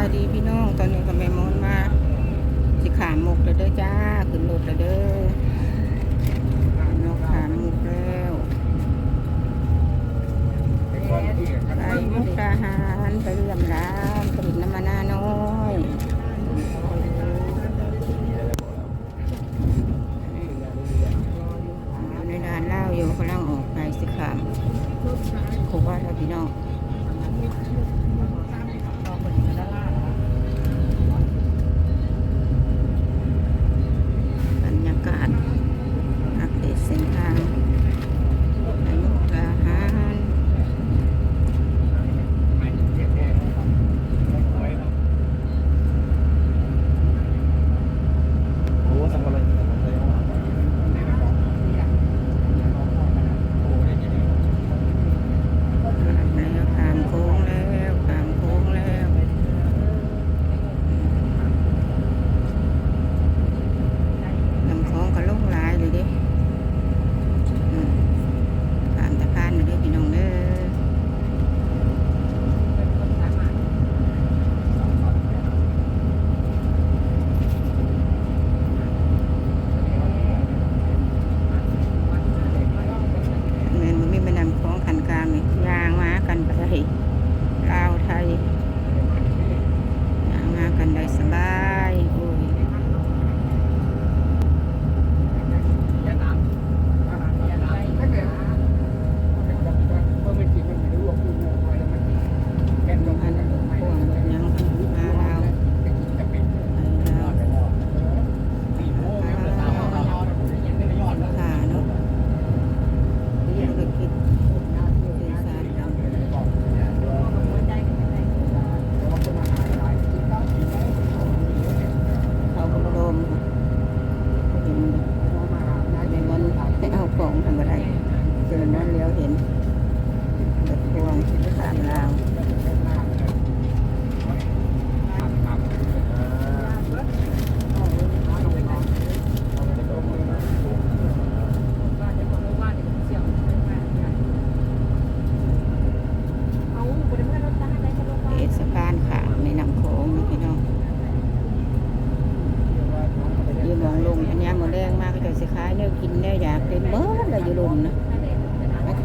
ายดีพี่น้องตอนนี้ก็แม่มอนมาสิขามมุกแล้วเด้อจ้าขึ้นรถแล้วเด้อน้องขามมุกแล้วไปมุกดาหารไปเรื่อมร้านผลิต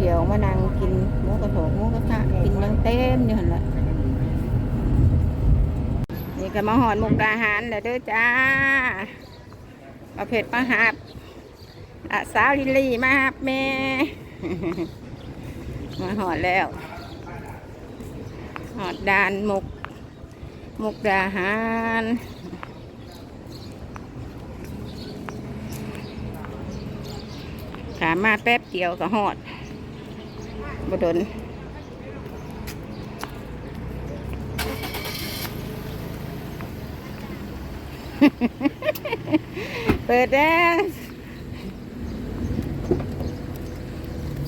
มาเที่ยวมานั่งกินหมูกระโถหมูกระทะกินยังเต็มอยู่หันละนี่ก็มาหอนมุกดาหารเลยเด้อจ้าประเภทมาหาบอะสาวลิลี่มาหาบแม่มาหอดแล้ว หอดดานมุกมุกดาหารขามาแป๊บเดียวก็หอด บดนเปิดแล้ว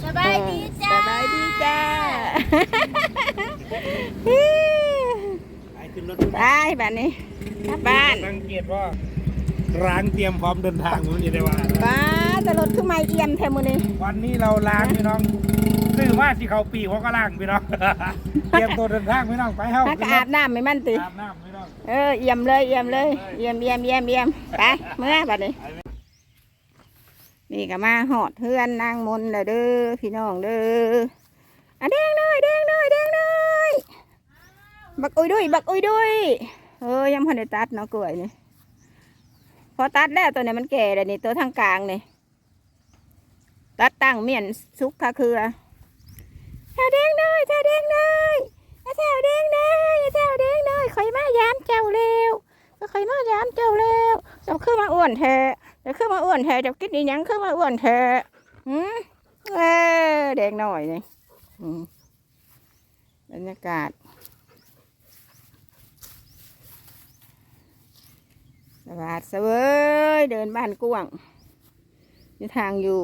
สบายดีจ้าสบายดีจ้าไปขึ้นรถไปบ้านนี้กลับบ้านสังเกตว่าร้างเตรียมพร้อมเดินทางมันจะได้ว่าป้า แต่รถขึ้นมาเอี่ยมแทมือนี่วันนี้เราล้างพี่น้องซื้อมาสิเขาปีเขาก็ล้างพี่น้องเตรียมตัวเดินทางพี่น้องไปเฮ้าถ้าก็อาบน้ำไม่มั่นติอาบน้ำพี่น้องเออเอี่ยมเลยเอี่ยมเลยเอี่ยมเอี่ยมเอี่ยมเอี่ยมไปเมื่อบัดนี้นี่ก็มาหอดเพื่อนนางมนต์เลยเด้อพี่น้องเด้ออะแดงหน่อยแดงหน่อยแดงหน่อยบักอุ้ยดุยบักอุ้ยดุยเออยังพันได้ตัดเนาะกล้วยนี่พอตัดแล้วตัวนี้มันแก่แล้วนี่ตัวทางกลางนี่ ตัดตั้งเมียนซุกค่ะคือแถวแดงหน่อยแถวแดงหน่อยแถวแดงหน่อยแถวแดงหน่อยข่อยมายามเจ้าเร็วข่อยมายามเจ้าเร็วจ้าคือมาอ้วนแท้จะขึ้นมาอ้วนแท้จะกินอีหยังขึ้นมาอ้วนแท้อืมเออแดงหน่อยนี่อืมบรรยากาศสวัสดีเว้ยเดินบ้านกว้างมีทางอยู่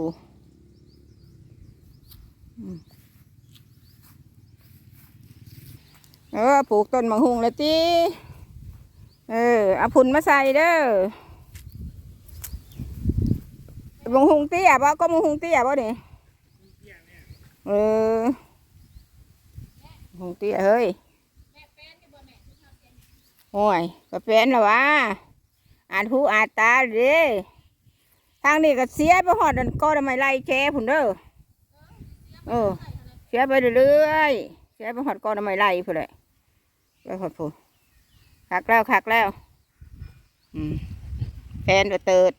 เออปลูกต้นมังหุงแล้วจีเออเอาพุ่นมาใส่เด้อมงหุงเตี้ยบ่ก็มงหุงเตี้ยบ่นี่ยเออมงหุงเตี้ยเฮ้ยโอ้ยก็เป็นแล้ววะอ่านผู้อ่านตาเด้ทางนี้ก็เสียไปหอดันก็ทำไมไล่แกผุนเด้อ เออเสียไปเรื่อยๆเสียไปหอดก็ทำไมไล่พุ่นเลยไปหอดผู้คักแล้วคักแล้วอืมแฟนก็เติด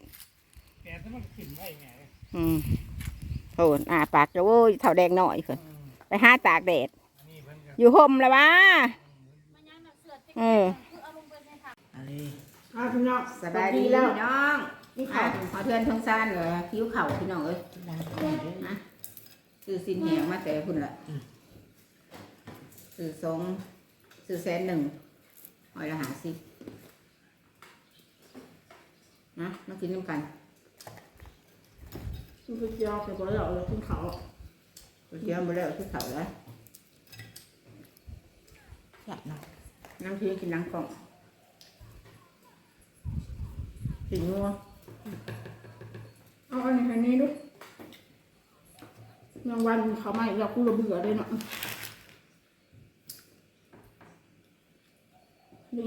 แกจะมันขึ้นไว้ไงอืมโอ้อาปากจะโว้ยเท่าแดงหน่อยเพิ่นไปหาตากแดดอันนี้เพิ่นก็อยู่ห่มแล้ววะมันยังหนักเสือดเออคือเอาลงไปในถังสบายดีพี่น้องนี่ข่าวขอเทือนทงซานเหรอคิ้วเข่าพี่น้องเอ้ยนะ ซื้อสินเหงมาแต่พุ่นละซื้อสองซื้อแสนหนึ่งหอยละหาสินะมากินน้ำกันคุณไปเจียวไปบ่ได้เอาเลยขึ้นเขาก๋วยเตี๋ยวมาแล้วที่เข่าแล้วอยากนะนั่งที่กินนังกล่องกินงัวเอาอันนี้อันนี้ดู รางวัลเขาไม่เรากูระเบื่อเลยเนาะนี่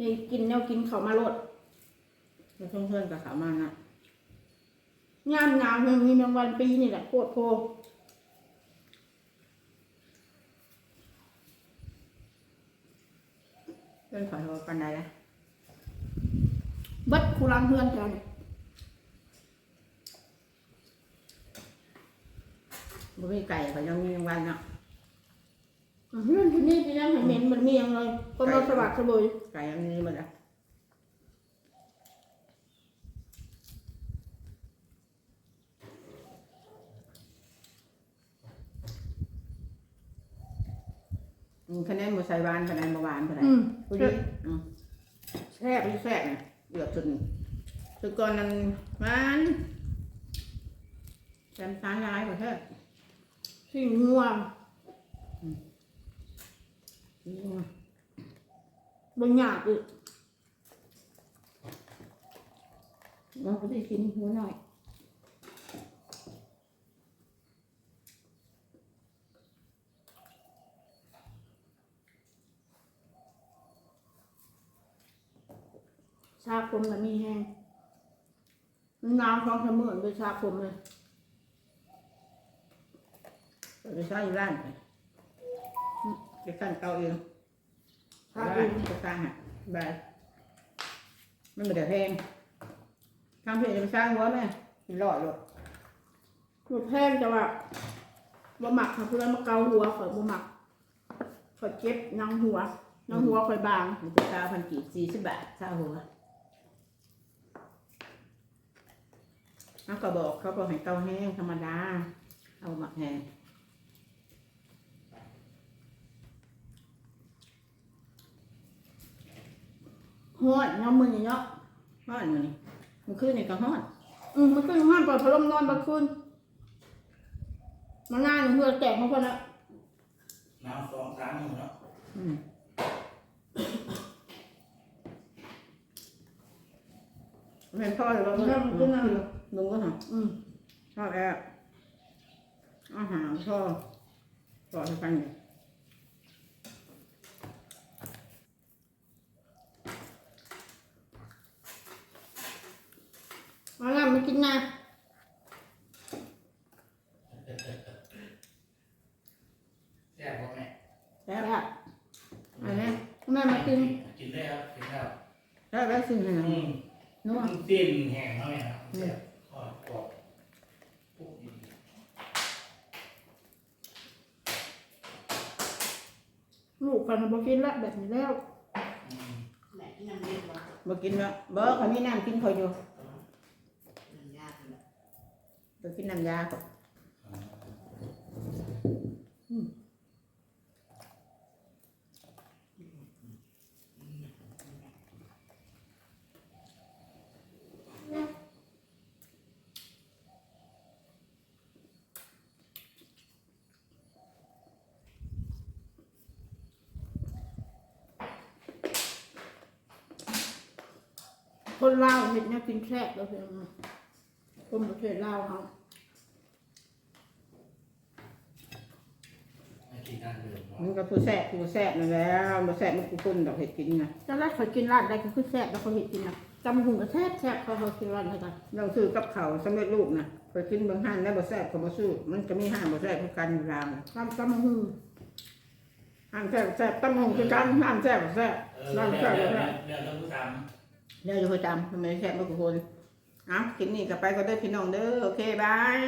นี่กินแนวกินเขามาโลดแล้วเพื่อนๆกับเขามานะงามงามเพียงมีรางวัลปีนี่แหละโคตรโพเพื่อนขอโทษปันใดละเบัดคูรังเพื่อนแถวนี่ บ่มีไก่ก็ยังมีรางวัลเนาะอะเพื่อนที่นี่ไปยังเห็นเหม็นมันมีอย่างเลยคนเราสวัสดิ์สบายไก่ยังมีหมดอะอืมคะแนนบ่ใส่หวานคะแนนบ่หวานคะแนนอืมผู้ดีอืมแซ่บแซ่บเนี่ยเดือดสุดนี่สุดก่อนนั้นหวานแซมตาลายกว่าเท่า สิ่งงัวอืมบางอย่างอีกเราก็ได้กินหัวหน่อยชาคมกับมีแห้งน้ำคลองเสมือนเป็นชาคมเลย เราจะใช้อยู่ร้านไปจะตั้งเตาเองชาถ้าคเอมงจะตั้งอะบายมันไม่ได้แพงทำเพื่อจะไปสร้างหัวแม่กินหลอดเลยหมดแพงแต่ว่าบ่หมักค่ะเพื่อนมาเกาหัวข่อยบ่หมักข่อยเจ็บนางหัวนางหัวข่อยบางมันจะเก้าพันกีบสี่สิบบาทเศร้าหัวเขาก็บอกเขาบอกให้เตาแห้งธรรมดา เอาหมักแห้ง ฮอดน้ำมือนี่เนาะฮ้อนมันนี่มันขึ้นนี่ก็ฮ้อนอืมมันก็อยู่ห้ามเปิดพัดลมนอนบางคืนมันง่ายเพื่อแตกมาคนละน้ำสองสามหมื่นเนาะอืมเป็นพ่อหรือว่ามึงมึงก็หาอืมชอบแอบอาหารพ่อต่อให้ฟังอยู่มาแล้วมา กินนะแซ่บบ่แม่แซ่บแบบอันนี้แม่มากินกินได้ครับกินได้ครับแซ่บแล้วสิ่งหนึ่งอืมนัวมันเส้นแห้งเท่าไหร่ครับแซ่บทอดกรอบปุ๊บดีลูกกันมากินละแบบนี้แล้วอืมบ่กินแล้วบ่เขามีน้ำกินคอยอยู่ ไปกินน้ำยาก่อนคคนลาเห็นเนี่ยกินแซ่บแล้วเพียง คนประเทศลาวเขาไม่กินน้ำเดือดเนาะมันก็ผู้แซ่บผู้แซ่บนั่นแหล้วบ่แซ่บมันกูคนดอกเห็ดกินนะตอนแรกเขากินร้านใดก็คือแซ่บแล้วเขาเห็ดกินนะจำหุงก็แซ่บแซ่บเขาเขากินร้านไหนกันเราซื้อกับเขาวสำเร็จรูปนะไปกินเบางห้านแล้วบ่แซ่บก็บ่ซื้อมันจะมีห้านบ่แซ่บคือกันอยู่ราวน่ะจำจำหุงห้านแซ่บแซ่บตำหงคือกันห้านแซ่บบ่แซ่บเออร้านเดี๋ยวแซ่บบ่เดี๋ยวแซ่บเดี๋ยวต้องผู้ทเดี๋ยวจะไปจำทำไมแซ่บบ่กูคน เอาคลิปนี้กับไปก็ได้พี่น้องเด้อโอเคบาย